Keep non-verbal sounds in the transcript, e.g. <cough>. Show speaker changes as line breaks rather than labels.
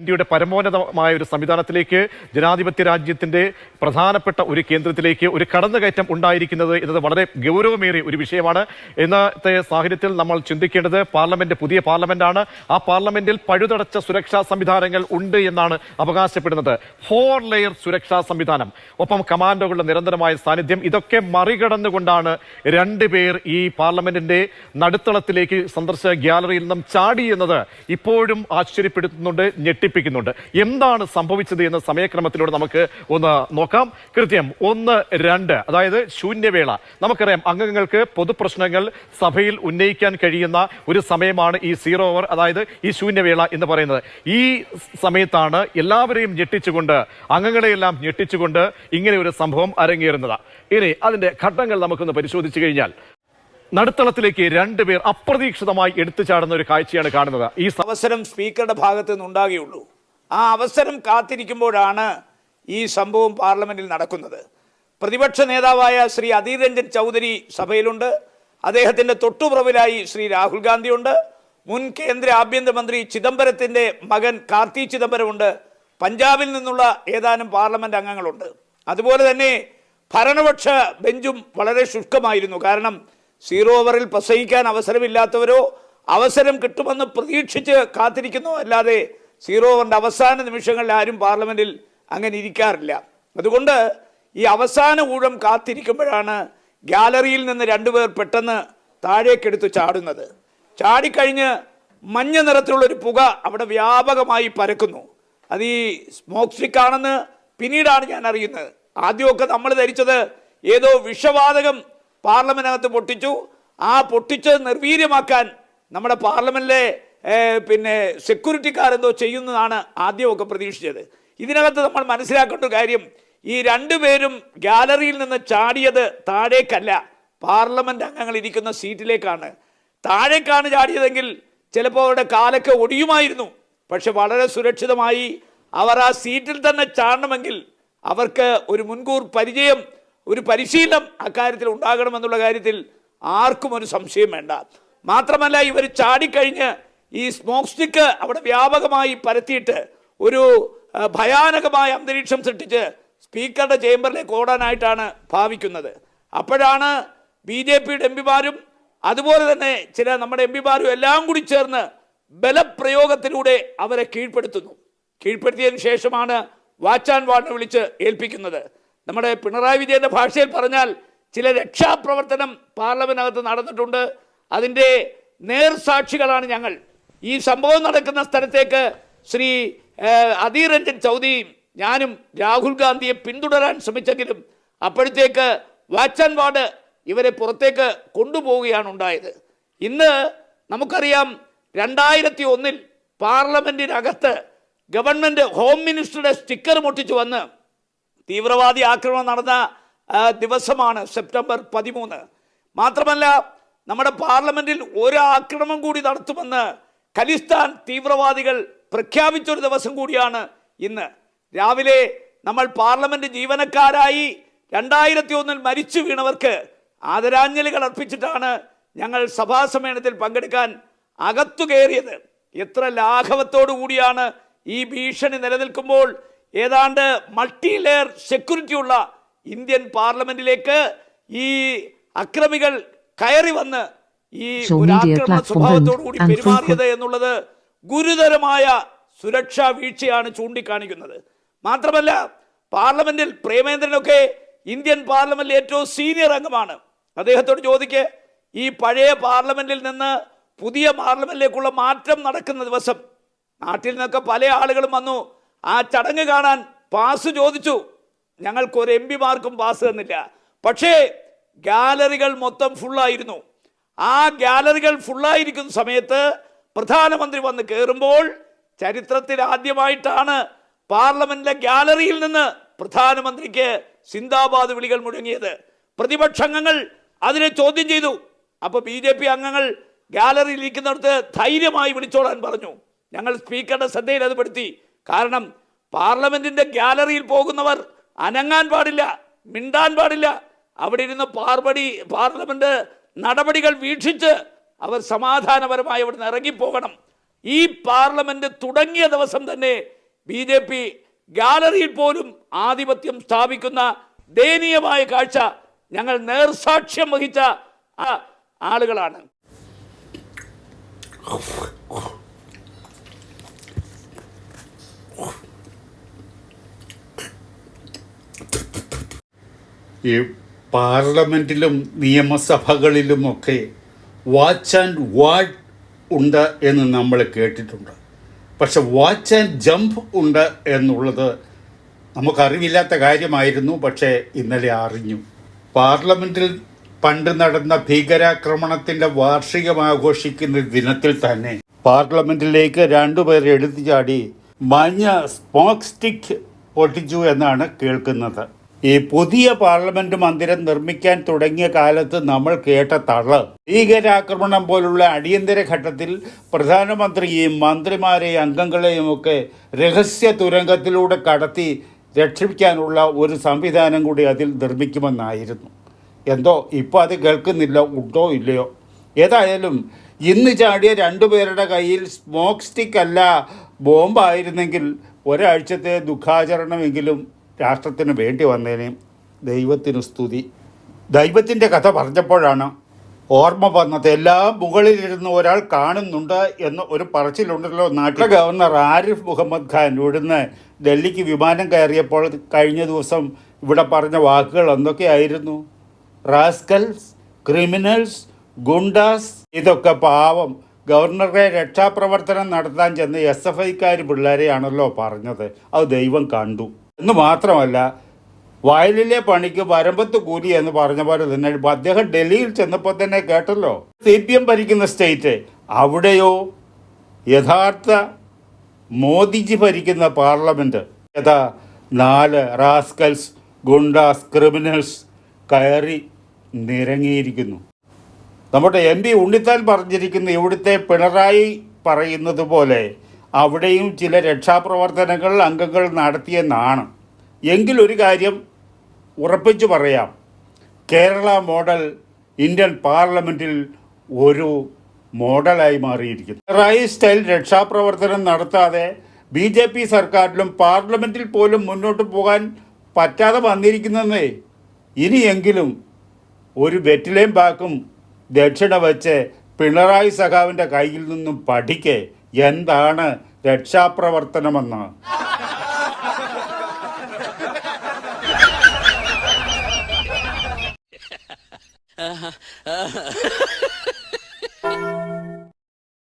ഇന്ത്യയുടെ പരമോന്നതമായ ഒരു സംവിധാനത്തിലേക്ക് ജനാധിപത്യ രാജ്യത്തിന്റെ പ്രധാനപ്പെട്ട ഒരു കേന്ദ്രത്തിലേക്ക് ഒരു കടന്നുകയറ്റം ഉണ്ടായിരിക്കുന്നത് എന്നത് വളരെ ഗൗരവമേറിയ ഒരു വിഷയമാണ്. ഇന്നത്തെ സാഹചര്യത്തിൽ നമ്മൾ ചിന്തിക്കേണ്ടത് പാർലമെന്റ് പുതിയ പാർലമെന്റാണ്. ആ പാർലമെന്റിൽ പഴുതടച്ച സുരക്ഷാ സംവിധാനങ്ങൾ ഉണ്ട് എന്നാണ് അവകാശപ്പെടുന്നത്. ഫോർ ലെയർ സുരക്ഷാ സംവിധാനം. ഒപ്പം കമാൻഡോകളുടെ നിരന്തരമായ സാന്നിധ്യം. ഇതൊക്കെ മറികടന്നുകൊണ്ടാണ് രണ്ടുപേർ ഈ പാർലമെന്റിന്റെ നടുത്തളത്തിലേക്ക് സന്ദർശക ഗ്യാലറിയിൽ നിന്നും ചാടി എന്നത് ഇപ്പോഴും ആശ്ചര്യപ്പെടുത്തുന്നുണ്ട് ഞെട്ടിപ്പിക്കുന്നുണ്ട് എന്താണ് സംഭവിച്ചത് എന്ന സമയക്രമത്തിലൂടെ നമുക്ക് ഒന്ന് നോക്കാം. കൃത്യം ഒന്ന് രണ്ട് അതായത് ശൂന്യവേള. നമുക്കറിയാം അംഗങ്ങൾക്ക് പൊതുപ്രശ്നങ്ങൾ സഭയിൽ ഉന്നയിക്കാൻ കഴിയുന്ന ഒരു സമയമാണ് ഈ സീറോ ഓവർ അതായത് ഈ ശൂന്യവേള എന്ന് പറയുന്നത്. ഈ സമയത്താണ് എല്ലാവരെയും ഞെട്ടിച്ചുകൊണ്ട് അംഗങ്ങളെയെല്ലാം ഞെട്ടിച്ചുകൊണ്ട് ഇങ്ങനെ ഒരു സംഭവം അരങ്ങേറുന്നത്. ഇനി അതിന്റെ ഘട്ടങ്ങൾ നമുക്കൊന്ന് പരിശോധിച്ചു കഴിഞ്ഞാൽ നടുത്തളത്തിലേക്ക് രണ്ടുപേർ അപ്രതീക്ഷിതമായി എടുത്തു ചാടുന്ന ഒരു കാഴ്ചയാണ് കാണുന്നത്. ഈ
അവസരം സ്പീക്കറുടെ ഭാഗത്ത് നിന്ന് ഉണ്ടാകുകയുള്ളൂ ആ അവസരം കാത്തിരിക്കുമ്പോഴാണ് ഈ സംഭവം പാർലമെന്റിൽ നടക്കുന്നത്. പ്രതിപക്ഷ നേതാവായ ശ്രീ അധീർ രഞ്ജൻ ചൗധരി സഭയിലുണ്ട്. അദ്ദേഹത്തിന്റെ തൊട്ടുപുറവിലായി ശ്രീ രാഹുൽ ഗാന്ധിയുണ്ട്. മുൻ കേന്ദ്ര ആഭ്യന്തരമന്ത്രി ചിദംബരത്തിന്റെ മകൻ കാർത്തി ചിദംബരമുണ്ട്. പഞ്ചാബിൽ നിന്നുള്ള ഏതാനും പാർലമെന്റ് അംഗങ്ങളുണ്ട്. അതുപോലെ തന്നെ ഭരണപക്ഷ ബെഞ്ചും വളരെ ശുഷ്കമായിരുന്നു. കാരണം സീറോ ഓവറിൽ പ്രസംഗിക്കാൻ അവസരമില്ലാത്തവരോ അവസരം കിട്ടുമെന്ന് പ്രതീക്ഷിച്ച് കാത്തിരിക്കുന്നു. അല്ലാതെ സീറോ ഓവറിന്റെ അവസാന നിമിഷങ്ങളിൽ ആരും പാർലമെന്റിൽ അങ്ങനെ ഇരിക്കാറില്ല. അതുകൊണ്ട് ഈ അവസാന ഊഴം കാത്തിരിക്കുമ്പോഴാണ് ഗാലറിയിൽ നിന്ന് രണ്ടുപേർ പെട്ടെന്ന് താഴേക്കെടുത്ത് ചാടുന്നത്. ചാടിക്കഴിഞ്ഞ് മഞ്ഞ നിറത്തിലുള്ളൊരു പുക അവിടെ വ്യാപകമായി പരക്കുന്നു. അത് ഈ സ്മോക്ക് സ്റ്റിക്ക് ആണെന്ന് പിന്നീടാണ് ഞാൻ അറിയുന്നത്. ആദ്യമൊക്കെ നമ്മൾ ധരിച്ചത് ഏതോ വിഷവാതകം പാർലമെന്റിനകത്ത് പൊട്ടിച്ചു. ആ പൊട്ടിച്ച് നിർവീര്യമാക്കാൻ നമ്മുടെ പാർലമെന്റിലെ ഏ, പിന്നെ സെക്യൂരിറ്റിക്കാരെന്തോ ചെയ്യുന്നതാണ് ആദ്യമൊക്കെ പ്രതീക്ഷിച്ചത്. ഇതിനകത്ത് നമ്മൾ മനസ്സിലാക്കേണ്ട കാര്യം ഈ രണ്ടുപേരും ഗാലറിയിൽ നിന്ന് ചാടിയത് താഴേക്കല്ല പാർലമെന്റ് അംഗങ്ങൾ ഇരിക്കുന്ന സീറ്റിലേക്കാണ്. താഴേക്കാണ് ചാടിയതെങ്കിൽ ചിലപ്പോൾ അവരുടെ കാലൊക്കെ ഒടിയുമായിരുന്നു. പക്ഷെ വളരെ സുരക്ഷിതമായി അവർ ആ സീറ്റിൽ തന്നെ ചാടണമെങ്കിൽ അവർക്ക് ഒരു മുൻകൂർ പരിചയം ഒരു പരിശീലനം അക്കാര്യത്തിൽ ഉണ്ടാകണമെന്നുള്ള കാര്യത്തിൽ ആർക്കും ഒരു സംശയം വേണ്ട. മാത്രമല്ല ഇവർ ചാടിക്കഴിഞ്ഞ് ഈ സ്മോക്ക് സ്റ്റിക്ക് അവിടെ വ്യാപകമായി പരത്തിയിട്ട് ഒരു ഭയാനകമായ അന്തരീക്ഷം സൃഷ്ടിച്ച് സ്പീക്കറുടെ ചേംബറിലേക്ക് ഓടാനായിട്ടാണ് ഭാവിക്കുന്നത്. അപ്പോഴാണ് ബി ജെ പിയുടെ എം പിമാരും അതുപോലെ തന്നെ ചില നമ്മുടെ എം പിമാരും എല്ലാം കൂടി ചേർന്ന് ബലപ്രയോഗത്തിലൂടെ അവരെ കീഴ്പ്പെടുത്തുന്നു. കീഴ്പ്പെടുത്തിയതിനു ശേഷമാണ് വാച്ച് ആൻഡ് വാർഡിനെ വിളിച്ച് ഏൽപ്പിക്കുന്നത്. നമ്മുടെ പിണറായി വിജയന്റെ ഭാഷയിൽ പറഞ്ഞാൽ ചില രക്ഷാപ്രവർത്തനം പാർലമെന്റിനകത്ത് നടന്നിട്ടുണ്ട്. അതിന്റെ നേർസാക്ഷികളാണ് ഞങ്ങൾ. ഈ സംഭവം നടക്കുന്ന സ്ഥലത്തേക്ക് ശ്രീ അധീർ രഞ്ജൻ ചൗധരിയും ഞാനും രാഹുൽ ഗാന്ധിയെ പിന്തുടരാൻ ശ്രമിച്ചെങ്കിലും അപ്പോഴത്തേക്ക് വാച്ചാൻ വാർഡ് ഇവരെ പുറത്തേക്ക് കൊണ്ടുപോവുകയാണ് ഉണ്ടായത്. ഇന്ന് നമുക്കറിയാം രണ്ടായിരത്തി ഒന്നിൽ പാർലമെന്റിനകത്ത് ഗവൺമെന്റ് ഹോം മിനിസ്റ്ററുടെ സ്റ്റിക്കർ മുട്ടിച്ചു വന്ന് തീവ്രവാദി ആക്രമണം നടന്ന ദിവസമാണ് സെപ്റ്റംബർ പതിമൂന്ന്. മാത്രമല്ല നമ്മുടെ പാർലമെന്റിൽ ഒരു ആക്രമണം കൂടി നടത്തുമെന്ന് ഖലിസ്ഥാൻ തീവ്രവാദികൾ പ്രഖ്യാപിച്ചൊരു ദിവസം കൂടിയാണ് ഇന്ന്. രാവിലെ നമ്മൾ പാർലമെന്റ് ജീവനക്കാരായി രണ്ടായിരത്തി ഒന്നിൽ മരിച്ചു വീണവർക്ക് ആദരാഞ്ജലികൾ അർപ്പിച്ചിട്ടാണ് ഞങ്ങൾ സഭാ സമ്മേളനത്തിൽ പങ്കെടുക്കാൻ അകത്തു കയറിയത്. എത്ര ലാഘവത്തോടു കൂടിയാണ് ഈ ഭീഷണി നിലനിൽക്കുമ്പോൾ ഏതാണ്ട് മൾട്ടി ലെയർ സെക്യൂരിറ്റി ഉള്ള ഇന്ത്യൻ പാർലമെന്റിലേക്ക് ഈ അക്രമികൾ കയറി വന്ന് ഈ ഒരു ആക്രമണ സ്വഭാവത്തോടു കൂടി പെരുമാറിയത് എന്നുള്ളത് ഗുരുതരമായ സുരക്ഷാ വീഴ്ചയാണ് ചൂണ്ടിക്കാണിക്കുന്നത്. മാത്രമല്ല പാർലമെന്റിൽ പ്രേമേന്ദ്രനൊക്കെ ഇന്ത്യൻ പാർലമെന്റിൽ ഏറ്റവും സീനിയർ അംഗമാണ്. അദ്ദേഹത്തോട് ചോദിക്ക് ഈ പഴയ പാർലമെന്റിൽ നിന്ന് പുതിയ പാർലമെന്റിലേക്കുള്ള മാറ്റം നടക്കുന്ന ദിവസം നാട്ടിൽ നിന്നൊക്കെ പല ആളുകളും വന്നു ആ ചടങ്ങ് കാണാൻ പാസ് ചോദിച്ചു. ഞങ്ങൾക്ക് ഒരു എം പിമാർക്കും പാസ് തന്നില്ല. പക്ഷേ ഗാലറികൾ മൊത്തം ഫുള്ളായിരുന്നു. ആ ഗാലറികൾ ഫുള്ളായിരിക്കുന്ന സമയത്ത് പ്രധാനമന്ത്രി വന്ന് കയറുമ്പോൾ ചരിത്രത്തിൽ ആദ്യമായിട്ടാണ് പാർലമെന്റിലെ ഗാലറിയിൽ നിന്ന് പ്രധാനമന്ത്രിക്ക് സിന്ദാബാദ് വിളികൾ മുഴങ്ങിയത്. പ്രതിപക്ഷ അംഗങ്ങൾ അതിനെ ചോദ്യം ചെയ്തു. അപ്പോൾ ബി ജെ പി അംഗങ്ങൾ ഗാലറിയിൽ ഇരിക്കുന്നിടത്ത് ധൈര്യമായി വിളിച്ചോളാൻ പറഞ്ഞു. ഞങ്ങൾ സ്പീക്കറുടെ ശ്രദ്ധയിൽ അത് പെടുത്തി. കാരണം പാർലമെന്റിന്റെ ഗാലറിയിൽ പോകുന്നവർ അനങ്ങാൻ പാടില്ല മിണ്ടാൻ പാടില്ല. അവിടെ ഇരുന്ന് പാർപടി പാർലമെന്റ് നടപടികൾ വീക്ഷിച്ച് അവർ സമാധാനപരമായി അവിടെ നിന്ന് ഇറങ്ങിപ്പോകണം. ഈ പാർലമെന്റ് തുടങ്ങിയ ദിവസം തന്നെ ബി ജെ പി ഗാലറിയിൽ പോലും ആധിപത്യം സ്ഥാപിക്കുന്ന ദയനീയമായ കാഴ്ച ഞങ്ങൾ നേർസാക്ഷ്യം വഹിച്ച ആളുകളാണ്.
ഈ പാർലമെന്റിലും നിയമസഭകളിലുമൊക്കെ വാച്ച് ആൻഡ് വാർഡ് ഉണ്ട് എന്ന് നമ്മൾ കേട്ടിട്ടുണ്ട്. പക്ഷെ വാച്ച് ആൻഡ് ജമ്പ് ഉണ്ട് എന്നുള്ളത് നമുക്കറിവില്ലാത്ത കാര്യമായിരുന്നു പക്ഷേ ഇന്നലെ അറിഞ്ഞു. പാർലമെന്റിൽ പണ്ട് നടന്ന ഭീകരാക്രമണത്തിന്റെ വാർഷികം ആഘോഷിക്കുന്ന ദിനത്തിൽ തന്നെ പാർലമെന്റിലേക്ക് രണ്ടുപേർ എടുത്തു ചാടി മഞ്ഞ സ്മോക്ക് സ്റ്റിക്ക് പൊട്ടിച്ചു എന്നാണ് കേൾക്കുന്നത്. ഈ പുതിയ പാർലമെന്റ് മന്ദിരം നിർമ്മിക്കാൻ തുടങ്ങിയ കാലത്ത് നമ്മൾ കേട്ട തൾ. ഭീകരാക്രമണം പോലുള്ള അടിയന്തര ഘട്ടത്തിൽ പ്രധാനമന്ത്രിയെയും മന്ത്രിമാരെയും അംഗങ്ങളെയും ഒക്കെ രഹസ്യ തുരങ്കത്തിലൂടെ കടത്തി രക്ഷിക്കാനുള്ള ഒരു സംവിധാനം കൂടി അതിൽ നിർമ്മിക്കുമെന്നായിരുന്നു. എന്തോ ഇപ്പോൾ അത് കേൾക്കുന്നില്ല ഉണ്ടോ ഇല്ലയോ? ഏതായാലും ഇന്ന് ചാടിയ രണ്ടുപേരുടെ കയ്യിൽ സ്മോക്ക് സ്റ്റിക്ക് അല്ല ബോംബായിരുന്നെങ്കിൽ ഒരാഴ്ചത്തെ ദുഃഖാചരണമെങ്കിലും രാഷ്ട്രത്തിന് വേണ്ടി വന്നതിന് ദൈവത്തിനു സ്തുതി. ദൈവത്തിന്റെ കഥ പറഞ്ഞപ്പോഴാണ് ഓർമ്മ വന്നത്. എല്ലാം മുകളിലിരുന്ന് ഒരാൾ കാണുന്നുണ്ട് എന്ന് ഒരു പറച്ചിലുണ്ടല്ലോ നാട്ടിലെ ഗവർണർ ആരിഫ് മുഹമ്മദ് ഖാൻ ഇവിടുന്ന് ഡൽഹിക്ക് വിമാനം കയറിയപ്പോൾ കഴിഞ്ഞ ദിവസം ഇവിടെ പറഞ്ഞ വാക്കുകൾ എന്തൊക്കെയായിരുന്നു? റാസ്കൽസ് ക്രിമിനൽസ് ഗുണ്ടാസ് ഇതൊക്കെ പാവം. ഗവർണറെ രക്ഷാപ്രവർത്തനം നടത്താൻ ചെന്ന എസ് എഫ് ഐക്കാർ പിള്ളേരെയാണല്ലോ പറഞ്ഞത്. അത് ദൈവം കണ്ടു. എന്ന് മാത്രമല്ല വയലിലെ പണിക്ക് വരമ്പത്ത് കൂലി എന്ന് പറഞ്ഞ പോലെ തന്നെ അദ്ദേഹം ഡൽഹിയിൽ ചെന്നപ്പോൾ തന്നെ കേട്ടല്ലോ. സി പി എം ഭരിക്കുന്ന സ്റ്റേറ്റ് അവിടെയോ യഥാർത്ഥ മോദിജി ഭരിക്കുന്ന പാർലമെന്റ്. യഥാ നാല് റാസ്കൽസ് ഗുണ്ടാസ് ക്രിമിനൽസ് കയറി നിരങ്ങിയിരിക്കുന്നു. നമ്മുടെ എം പി ഉണ്ണിത്താൻ പറഞ്ഞിരിക്കുന്ന ഇവിടുത്തെ പിണറായി പറയുന്നത് പോലെ അവിടെയും ചില രക്ഷാപ്രവർത്തനങ്ങൾ അംഗങ്ങൾ നടത്തിയെന്നാണ്. എങ്കിലൊരു കാര്യം ഉറപ്പിച്ചു പറയാം. കേരള മോഡൽ ഇന്ത്യൻ പാർലമെന്റിൽ ഒരു മോഡലായി മാറിയിരിക്കുന്നു. പിണറായി സ്റ്റൈൽ രക്ഷാപ്രവർത്തനം നടത്താതെ ബി ജെ പി സർക്കാരിലും പാർലമെന്റിൽ പോലും മുന്നോട്ട് പോകാൻ പറ്റാതെ വന്നിരിക്കുന്നതേ. ഇനിയെങ്കിലും ഒരു വെറ്റിലേം ബാക്കും ദക്ഷിണ വെച്ച് പിണറായി സഖാവിന്റെ കയ്യിൽ നിന്നും പഠിക്കെ എന്താണ് രക്ഷാപ്രവർത്തനമെന്ന്? <laughs>